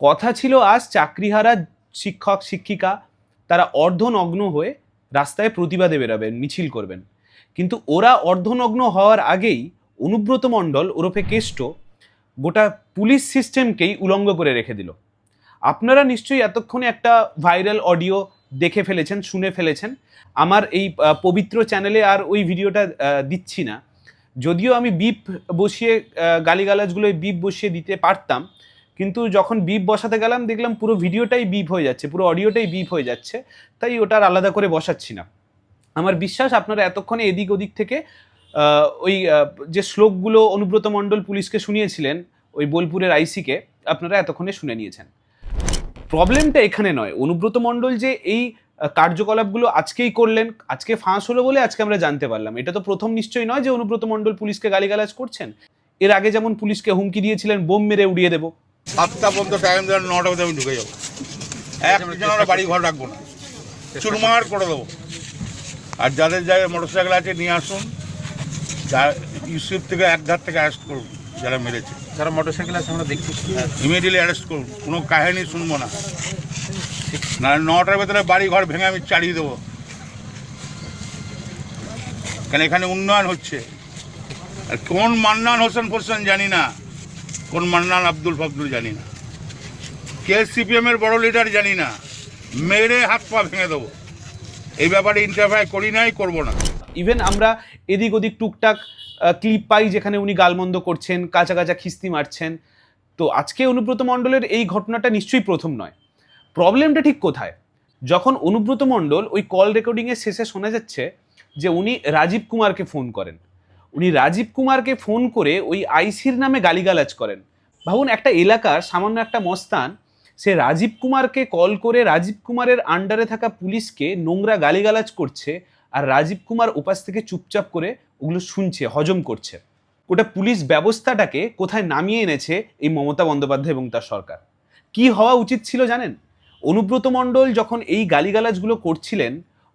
কথা ছিল আজ চাকরিহারা শিক্ষক, শিক্ষিকা, তারা অর্ধনগ্ন হয়ে রাস্তায় প্রতিবাদে বেরোবেন, মিছিল করবেন। কিন্তু ওরা অর্ধনগ্ন হওয়ার আগেই অনুব্রত মণ্ডল ওরফে কেষ্ট গোটা পুলিশ সিস্টেমকেই উলঙ্গ করে রেখে দিল। আপনারা নিশ্চয়ই এতক্ষণে একটা ভাইরাল অডিও দেখে ফেলেছেন, শুনে ফেলেছেন। আমার এই পবিত্র চ্যানেলে আর ওই ভিডিওটা দিচ্ছি না। যদিও আমি বিপ বসিয়ে গালিগালাজগুলোয় বিপ বসিয়ে দিতে পারতাম কিন্তু যখন বিপ বসাতে গেলাম, দেখলাম পুরো ভিডিওটাই বিপ হয়ে যাচ্ছে, পুরো অডিওটাই বিপ হয়ে যাচ্ছে, তাই ওটার আলাদা করে বসাচ্ছি না। আমার বিশ্বাস আপনারা এতক্ষণে এদিক ওদিক থেকে ওই যে শ্লোকগুলো অনুব্রত মণ্ডল পুলিশকে শুনিয়েছিলেন, ওই বোলপুরের আইসিকে, আপনারা এতক্ষণে শুনে নিয়েছেন। প্রবলেমটা এখানে নয়। অনুব্রত মণ্ডল যে এই কার্যকলাপগুলো আজকেই করলেন, আজকে ফাঁস হলো বলে আজকে আমরা জানতে পারলাম। এটা তো প্রথম নিশ্চয়ই নয় যে অনুব্রত মণ্ডল পুলিশকে গালিগালাজ করছেন। এর আগে যেমন পুলিশকে হুমকি দিয়েছিলেন, বোম মেরে উড়িয়ে দেবো। সাতটা পর্যন্ত টাইম দেওয়ার নটা পর্যন্ত আমি ঢুকে যাব। একজন আমরা বাড়ি ঘর রাখব না। চুরমার করে দেবো। আর যাদের জায়গায় মোটর সাইকেল আছে নিয়ে আসুন। যা ইউসিফ থেকে এক ধার থেকে অ্যারেস্ট করুন যারা মেরেছে। যারা মোটরসাইকেল আছে আমরা দেখছি। ইমিডিয়েটলি অ্যারেস্ট করুন। কোনো কাহিনী শুনব না। না নটার ভেতরে বাড়ি ঘর ভেঙে আমি চালিয়ে দেবো। কেন এখানে উন্নয়ন হচ্ছে? আর কোন মান্নান হোসেন ফোসেন জানি না। কোন মান্নান আব্দুল ফাবদুল জানি না। কে সিপিএম এর বড় লিডার জানি না। মেরে হাত পা ভেঙে দেবো। এই ব্যাপারে ইন্টারফায়ার করি নাই, করব না। ইভেন আমরা এদিক ওদিক টুকটাক ক্লিপ পাই যেখানে উনি গালমন্দ করছেন, কাঁচা কাঁচা খিস্তি মারছেন। তো আজকে অনুব্রত মণ্ডলের এই ঘটনাটা নিশ্চয়ই প্রথম নয়। প্রবলেমটা ঠিক কোথায়? যখন অনুব্রত মণ্ডল ওই কল রেকর্ডিংয়ের শেষে শোনা যাচ্ছে যে উনি রাজীব কুমারকে ফোন করেন উনি রাজীব কুমারকে ফোন করে ওই আইসির নামে গালিগালাজ করেন। ভাবুন, একটা এলাকার সামান্য একটা মস্তান, সে রাজীব কুমারকে কল করে রাজীব কুমারের আন্ডারে থাকা পুলিশকে নোংরা গালিগালাজ করছে আর রাজীব কুমার উপাস থেকে চুপচাপ করে ওগুলো শুনছে, হজম করছে। ওটা পুলিশ ব্যবস্থাটাকে কোথায় নামিয়ে এনেছে এই মমতা বন্দ্যোপাধ্যায় এবং তার সরকার? কি হওয়া উচিত ছিল জানেন? অনুব্রত মণ্ডল যখন এই গালিগালাজগুলো করছিলেন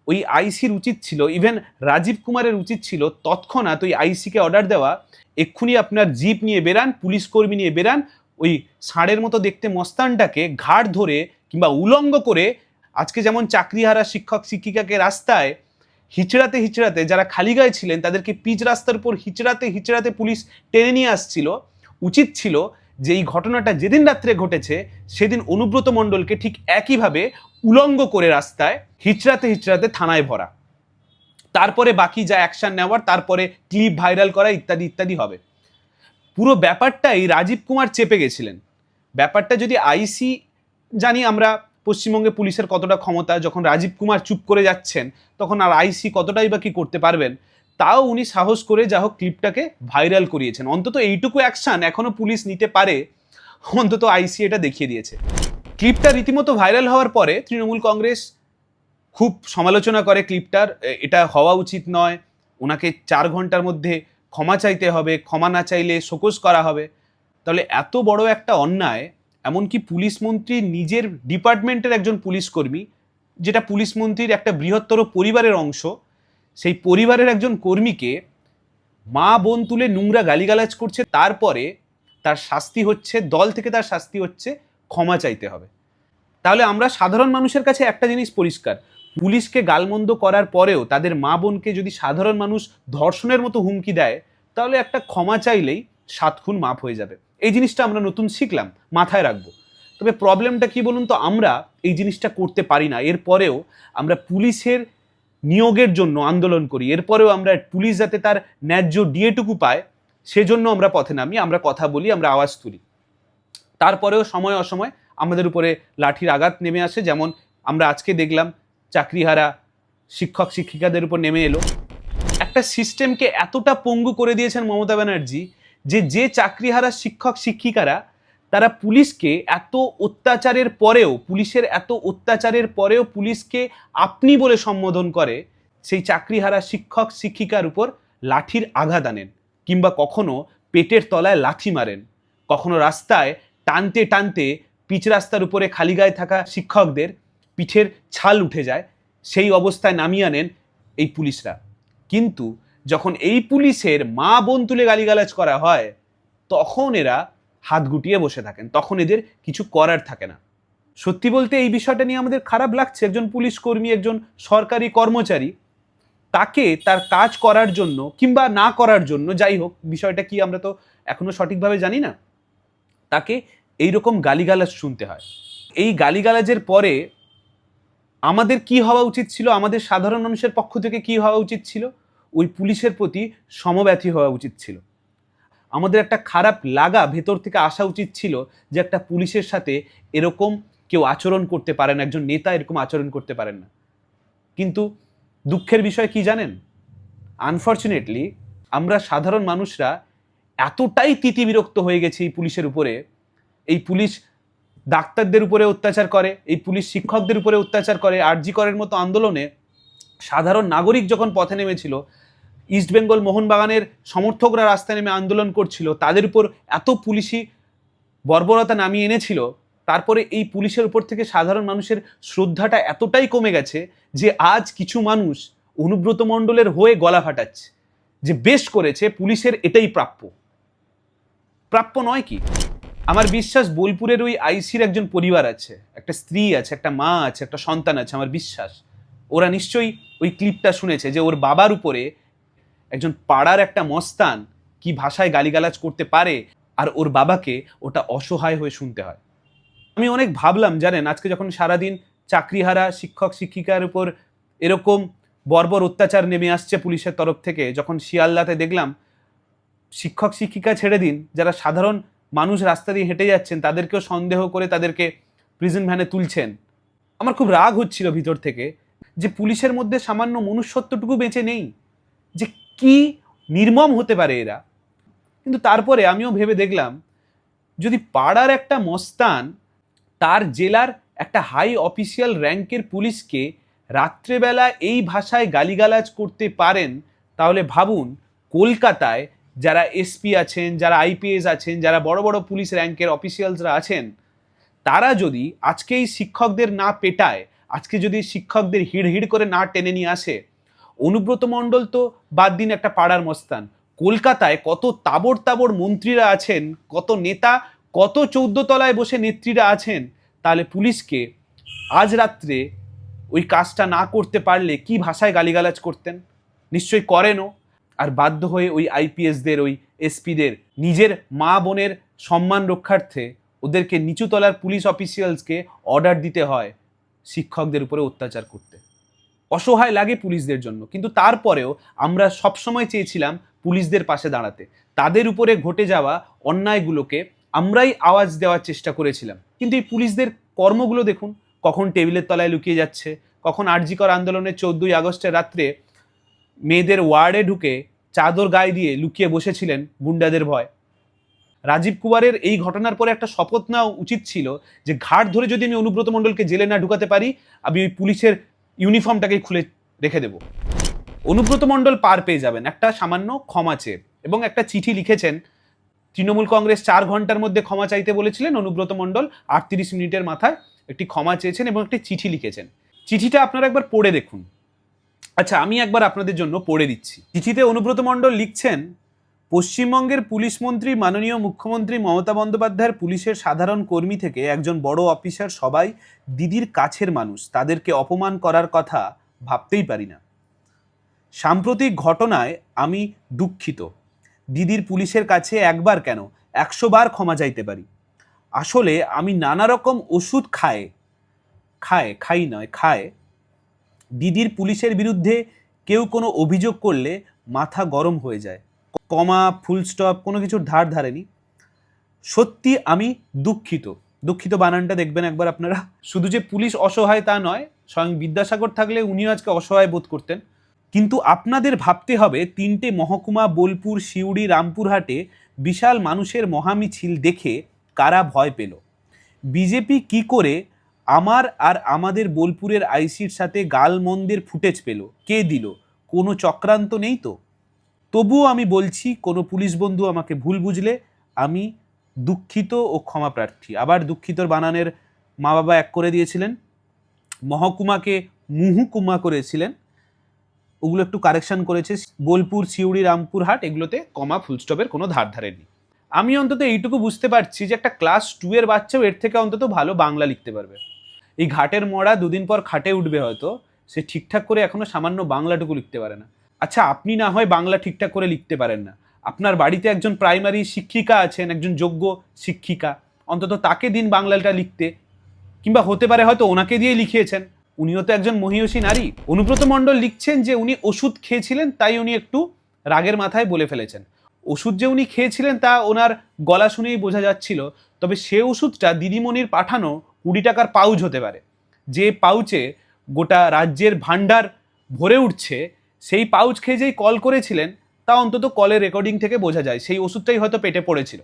ওই আইসির উচিত ছিল ইভেন রাজীব কুমারের উচিত ছিল তৎক্ষণাৎ ওই আইসিকে অর্ডার দেওয়া, এক্ষুনি আপনার জিপ নিয়ে বেরান, পুলিশ কর্মী নিয়ে বেরান, ওই ষাঁড়ের মতো দেখতে মস্তানটাকে ঘাড় ধরে কিংবা উলঙ্গ করে আজকে যেমন চাকরিহারা শিক্ষক শিক্ষিকাকে রাস্তায় হিচড়াতে হিচড়াতে যারা খালি গায়ে ছিলেন, তাদেরকে পিচ রাস্তার উপর হিচড়াতে হিচড়াতে পুলিশ টেনে নিয়ে আসছিল। উচিত ছিল যে এই ঘটনাটা যেদিন রাত্রে ঘটেছে, সেদিন অনুব্রত মণ্ডলকে ঠিক একইভাবে উলঙ্গ করে রাস্তায় হিচড়াতে হিচড়াতে থানায় ভরা। তারপরে বাকি যা অ্যাকশন নেওয়ার, তারপরে ক্লিপ ভাইরাল করা ইত্যাদি ইত্যাদি হবে। পুরো ব্যাপারটাই রাজীব কুমার চেপে গেছিলেন। ব্যাপারটা যদি আইসি জানি আমরা, পশ্চিমবঙ্গে পুলিশের কতটা ক্ষমতা, যখন রাজীব কুমার চুপ করে যাচ্ছেন, তখন আর আইসি কতটাই বা কি করতে পারবেন? তাও উনি সাহস করে যা হোক ক্লিপটাকে ভাইরাল করিয়েছেন। অন্তত এইটুকু অ্যাকশন এখনও পুলিশ নিতে পারে, অন্তত আইসি এটা দেখিয়ে দিয়েছে। ক্লিপটা রীতিমতো ভাইরাল হওয়ার পরে তৃণমূল কংগ্রেস খুব সমালোচনা করে ক্লিপটার এটা হওয়া উচিত নয়, ওনাকে চার ঘণ্টার মধ্যে ক্ষমা চাইতে হবে, ক্ষমা না চাইলে শোকজ করা হবে। তাহলে এত বড় একটা অন্যায়, এমনকি পুলিশ মন্ত্রী নিজের ডিপার্টমেন্টের একজন পুলিশ কর্মী, যেটা পুলিশ মন্ত্রীর একটা বৃহত্তর পরিবারের অংশ সেই পরিবারের একজন কর্মীকে মা বোন তুলে নোংরা গালিগালাজ করছে, তারপরে তার শাস্তি হচ্ছে, দল থেকে তার শাস্তি হচ্ছে, ক্ষমা চাইতে হবে। তাহলে আমরা সাধারণ মানুষের কাছে একটা জিনিস পরিষ্কার, পুলিশকে গালমন্দ করার পরেও তাদের মা বোনকে যদি সাধারণ মানুষ ধর্ষণের মতো হুমকি দেয়, তাহলে একটা ক্ষমা চাইলেই সাত খুন মাফ হয়ে যাবে। এই জিনিসটা আমরা নতুন শিখলাম, মাথায় রাখব। তবে প্রবলেমটা কি বলুন তো, আমরা এই জিনিসটা করতে পারি না। এরপরেও আমরা পুলিশের নিয়োগের জন্য আন্দোলন করি। এরপরেও আমরা পুলিশ যাতে তার ন্যায্য ডিএটুকু পায়, সেজন্য আমরা পথে নামি, আমরা কথা বলি, আমরা আওয়াজ তুলি। তারপরেও সময় অসময় আমাদের উপরে লাঠির আঘাত নেমে আসে, যেমন আমরা আজকে দেখলাম চাকরিহারা শিক্ষক, শিক্ষিকাদের উপর নেমে এলো। একটা সিস্টেমকে এতটা পঙ্গু করে দিয়েছেন মমতা ব্যানার্জি যে যে চাকরিহারা শিক্ষক, শিক্ষিকারা তারা পুলিশকে এত অত্যাচারের পরেও, পুলিশের এত অত্যাচারের পরেও পুলিশকে আপনি বলে সম্বোধন করে, সেই চাকরিহারা শিক্ষক, শিক্ষিকার উপর লাঠির আঘাত আনেন কিংবা কখনো পেটের তলায় লাথি মারেন। কখনো রাস্তায় টানতে টানতে পিচ রাস্তার উপরে খালি গায়ে থাকা শিক্ষকদের পিঠের ছাল উঠে যায়, সেই অবস্থায় নামিয়ে আনেন এই পুলিশরা। কিন্তু যখন এই পুলিশের মা বোন তুলে গালিগালাজ করা হয়, তখন এরা হাত গুটিয়ে বসে থাকেন, তখন এদের কিছু করার থাকে না। সত্যি বলতে এই বিষয়টা নিয়ে আমাদের খারাপ লাগছে। একজন পুলিশ কর্মী, একজন সরকারি কর্মচারী, তাকে তার কাজ করার জন্য কিংবা না করার জন্য, যাই হোক, বিষয়টা কি আমরা তো এখনও সঠিকভাবে জানি না, তাকে এই রকম গালিগালাজ শুনতে হয়। এই গালিগালাজের পরে আমাদের কি হওয়া উচিত ছিল? আমাদের সাধারণ মানুষের পক্ষ থেকে কি হওয়া উচিত ছিল? ওই পুলিশের প্রতি সমব্যথী হওয়া উচিত ছিল। আমাদের একটা খারাপ লাগা ভেতর থেকে আসা উচিত ছিল যে একটা পুলিশের সাথে এরকম কেউ আচরণ করতে পারেন, একজন নেতা এরকম আচরণ করতে পারেন না। কিন্তু দুঃখের বিষয় কি জানেন? আনফর্চুনেটলি আমরা সাধারণ মানুষরা এতটাই তিতিবিরক্ত হয়ে গেছি এই পুলিশের উপরে। এই পুলিশ ডাক্তারদের উপরে অত্যাচার করে, এই পুলিশ শিক্ষকদের উপরে অত্যাচার করে, আরজি করের মতো আন্দোলনে সাধারণ নাগরিক যখন পথে নেমেছিল ইস্টবেঙ্গল মোহনবাগানের সমর্থকরা রাস্তায় নেমে আন্দোলন করছিল, তাদের উপর এত পুলিশি বর্বরতা নামিয়ে এনেছিল, তারপরে এই পুলিশের উপর থেকে সাধারণ মানুষের শ্রদ্ধাটা এতটাই কমে গেছে যে আজ কিছু মানুষ অনুব্রত মণ্ডলের হয়ে গলা ফাটাচ্ছে, যে বেশ করেছে, পুলিশের এটাই প্রাপ্য। প্রাপ্য নয় কি? আমার বিশ্বাস বোলপুরের ওই আইসির একজন পরিবার আছে, একটা স্ত্রী আছে, একটা মা আছে, একটা সন্তান আছে, আমার বিশ্বাস। ওরা নিশ্চয়ই ওই ক্লিপটা শুনেছে যে ওর বাবার উপরে একজন পাড়ার একটা মস্তান কি ভাষায় গালিগালাজ করতে পারে আর ওর বাবাকে ওটা অসহায় হয়ে শুনতে হয়। আমি অনেক ভাবলাম, জানেন, আজকে যখন সারাদিন চাকরিহারা, শিক্ষক, শিক্ষিকার উপর এরকম বর্বর অত্যাচার নেমে আসছে পুলিশের তরফ থেকে, যখন শিয়ালদাতে দেখলাম, শিক্ষক, শিক্ষিকা ছেড়ে দিন, যারা সাধারণ মানুষ রাস্তা দিয়ে হেঁটে যাচ্ছেন, তাদেরকেও সন্দেহ করে তাদেরকে প্রিজন ভ্যানে তুলছেন। আমার খুব রাগ হচ্ছিল ভিতর থেকে যে পুলিশের মধ্যে সামান্য মনুষ্যত্বটুকু বেঁচে নেই। যে কি নির্মম হতে পারে এরা? কিন্তু তারপরে আমিও ভেবে দেখলাম, যদি পাড়ার একটা মস্তান তার জেলার একটা হাই অফিসিয়াল র্যাঙ্কের পুলিশকে রাত্রেবেলা এই ভাষায় গালিগালাজ করতে পারেন, তাহলে ভাবুন কলকাতায় যারা এসপি আছেন, যারা আইপিএস আছেন, যারা বড় বড় পুলিশ র্যাঙ্কের অফিসিয়ালসরা আছেন, তারা যদি আজকে এই শিক্ষকদের না পেটায়, আজকে যদি শিক্ষকদের হিড় হিড় করে না টেনে নিয়ে আসে অনুব্রত মণ্ডল তো বাদ দিন একটা পাড়ার মস্তান। কলকাতায় কত তাবড় তাবড় মন্ত্রীরা আছেন, কত নেতা, কত চৌদ্দ তলায় বসে নেত্রীরা আছেন, তাহলে পুলিশকে আজ রাত্রে ওই কাজটা না করতে পারলে কি ভাষায় গালিগালাজ করতেন? নিশ্চয়ই করেনও। আর বাধ্য হয়ে ওই আইপিএসদের, ওই এসপিদের, নিজের মা বোনের সম্মান রক্ষার্থে ওদেরকে নিচুতলার পুলিশ অফিসিয়ালসকে অর্ডার দিতে হয় শিক্ষকদের উপরে অত্যাচার করতে। অসহায় লাগে পুলিশদের জন্য। কিন্তু তারপরেও আমরা সবসময় চেয়েছিলাম পুলিশদের পাশে দাঁড়াতে। তাদের উপরে ঘটে যাওয়া অন্যায়গুলোকে আমরাই আওয়াজ দেওয়ার চেষ্টা করেছিলাম। কিন্তু এই পুলিশদের কর্মগুলো দেখুন, কখন টেবিলের তলায় লুকিয়ে যাচ্ছে, কখন আরজিকর আন্দোলনের চোদ্দই আগস্টের রাত্রে মেয়েদের ওয়ার্ডে ঢুকে চাদর গায়ে দিয়ে লুকিয়ে বসেছিলেন গুন্ডাদের ভয়। রাজীব কুমারের এই ঘটনার পরে একটা শপথ নেওয়া উচিত ছিল যে ঘাট ধরে যদি আমি অনুব্রত মণ্ডলকে জেলে না ঢুকাতে পারি, আমি ওই পুলিশের ইউনিফর্মটাকে খুলে রেখে দেব। অনুব্রত মণ্ডল পার পেয়ে যাবেন। একটা সামান্য ক্ষমা চেয়ে এবং একটা চিঠি লিখেছেন। তৃণমূল কংগ্রেস চার ঘণ্টার মধ্যে ক্ষমা চাইতে বলেছিলেন অনুব্রত মণ্ডল। আটত্রিশ মিনিটের মাথায় একটি ক্ষমা চেয়েছেন এবং একটি চিঠি লিখেছেন। চিঠিটা আপনারা একবার পড়ে দেখুন। আচ্ছা আমি একবার আপনাদের জন্য পড়ে দিচ্ছি। চিঠিতে অনুব্রত মণ্ডল লিখছেন পশ্চিমবঙ্গের পুলিশ মন্ত্রী, মাননীয় মুখ্যমন্ত্রী মমতা বন্দ্যোপাধ্যায়ের পুলিশের সাধারণ কর্মী থেকে একজন বড় অফিসার সবাই দিদির কাছের মানুষ। তাদেরকে অপমান করার কথা ভাবতেই পারি না। সাম্প্রতিক ঘটনায় আমি দুঃখিত। দিদির পুলিশের কাছে একবার কেন একশো বার ক্ষমা চাইতে পারি। আসলে আমি নানা রকম ওষুধ খায় খায়, খাই নয়, খায়। দিদির পুলিশের বিরুদ্ধে কেউ কোনো অভিযোগ করলে মাথা গরম হয়ে যায়। কমা, ফুল স্টপ, কোনো কিছুর ধার ধারেনি। সত্যি আমি দুঃখিত। দুঃখিত বানানটা দেখবেন একবার আপনারা। শুধু যে পুলিশ অসহায় তা নয়, স্বয়ং বিদ্যাসাগর থাকলে উনিও আজকে অসহায় বোধ করতেন। কিন্তু আপনাদের ভাবতে হবে, তিনটে মহকুমা, বোলপুর, সিউড়ি, রামপুরহাটে বিশাল মানুষের মহামিছিল দেখে কারা ভয় পেল? বিজেপি কি করে আমার আর আমাদের বোলপুরের আইসির সাথে গালমন্দের ফুটেজ পেল? কে দিল? কোনো চক্রান্ত নেই তো? তবুও আমি বলছি, কোনো পুলিশ বন্ধু আমাকে ভুল বুঝলে আমি দুঃখিত ও ক্ষমা প্রার্থী। আবার দুঃখিতর বানানের মা বাবা এক করে দিয়েছিলেন, মহকুমাকে মুহুকুমা করেছিলেন, ওগুলো একটু কারেকশন করেছে, বোলপুর, সিউড়ি, রামপুরহাট, এগুলোতে কমা ফুলস্টপের কোনো ধার ধারেনি আমি অন্তত এইটুকু বুঝতে পারছি যে একটা ক্লাস টু এর বাচ্চাও এর থেকে অন্তত ভালো বাংলা লিখতে পারবে। এই ঘাটের মরা দুদিন পর খাটে উঠবে হয়তো, সে ঠিকঠাক করে এখনও সামান্য বাংলাটুকু লিখতে পারে না। আচ্ছা আপনি না হয় বাংলা ঠিকঠাক করে লিখতে পারেন না। আপনার বাড়িতে একজন প্রাইমারি শিক্ষিকা আছেন, একজন যোগ্য শিক্ষিকা। অন্তত তাকে দিন বাংলাটা লিখতে। কিংবা হতে পারে হয়তো ওনাকে দিয়ে লিখিয়েছেন। উনিও তো একজন মহিয়সী নারী। অনুব্রত মণ্ডল লিখছেন যে উনি ওষুধ খেয়েছিলেন, তাই উনি একটু রাগের মাথায় বলে ফেলেছেন। ওষুধ যে উনি খেয়েছিলেন, তা ওনার গলা শুনেই বোঝা যাচ্ছিল। তবে সে ওষুধটা দিদিমণির পাঠানো কুড়ি টাকার পাউচ হতে পারে। যে পাউচে গোটা রাজ্যের ভাণ্ডার ভরে উঠছে সেই পাউচ খেয়ে যেই কল করেছিলেন, তা অন্তত কলের রেকর্ডিং থেকে বোঝা যায়। সেই ওষুধটাই হয়তো পেটে পড়েছিল।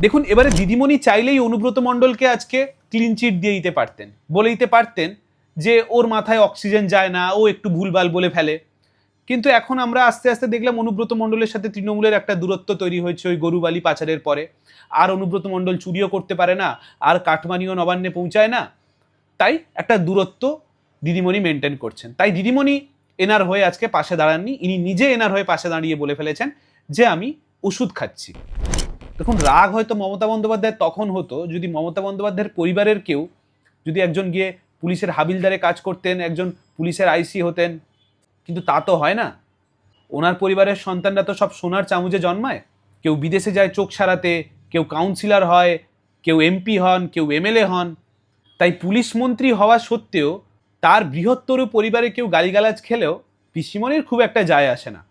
দেখুন, এবারে দিদিমণি চাইলেই অনুব্রত মণ্ডলকে আজকে ক্লিন চিট দিয়ে দিতে পারতেন। বলে দিতে পারতেন যে, ওর মাথায় অক্সিজেন যায় না, ও একটু ভুলভাল বলে ফেলে। কিন্তু এখন আমরা আস্তে আস্তে দেখলাম অনুব্রত মণ্ডলের সাথে তৃণমূলের একটা দূরত্ব তৈরি হয়েছে ওই গরুবালি পাচারের পরে। আর অনুব্রত মণ্ডল চুরিও করতে পারে না, আর কাঠমানিও নবান্নে পৌঁছায় না। তাই একটা দূরত্ব দিদিমণি মেনটেন করছেন। তাই দিদিমণি এনার হয়ে আজকে পাশে দাঁড়াননি, ইনি নিজে এনার হয়ে পাশে দাঁড়িয়ে বলে ফেলেছেন যে আমি ওষুধ খাচ্ছি। দেখুন, রাগ হয়তো মমতা বন্দ্যোপাধ্যায় তখন হতো, যদি মমতা বন্দ্যোপাধ্যায়ের পরিবারের কেউ যদি একজন গিয়ে পুলিশের হাবিলদারে কাজ করতেন, একজন পুলিশের আইসি হতেন, কিন্তু তা তো হয় না। ওনার পরিবারের সন্তানরা তো সব সোনার চামচে জন্মায়। কেউ বিদেশে যায় চোখ সারাতে, কেউ কাউন্সিলর হয়, কেউ এমপি হন, কেউ এমএলএ হন। তাই পুলিশ মন্ত্রী হওয়া সত্ত্বেও তার বৃহত্তর পরিবারে কেউ গালিগালাজ খেলেও পিসিমনির খুব একটা যায় আসে না।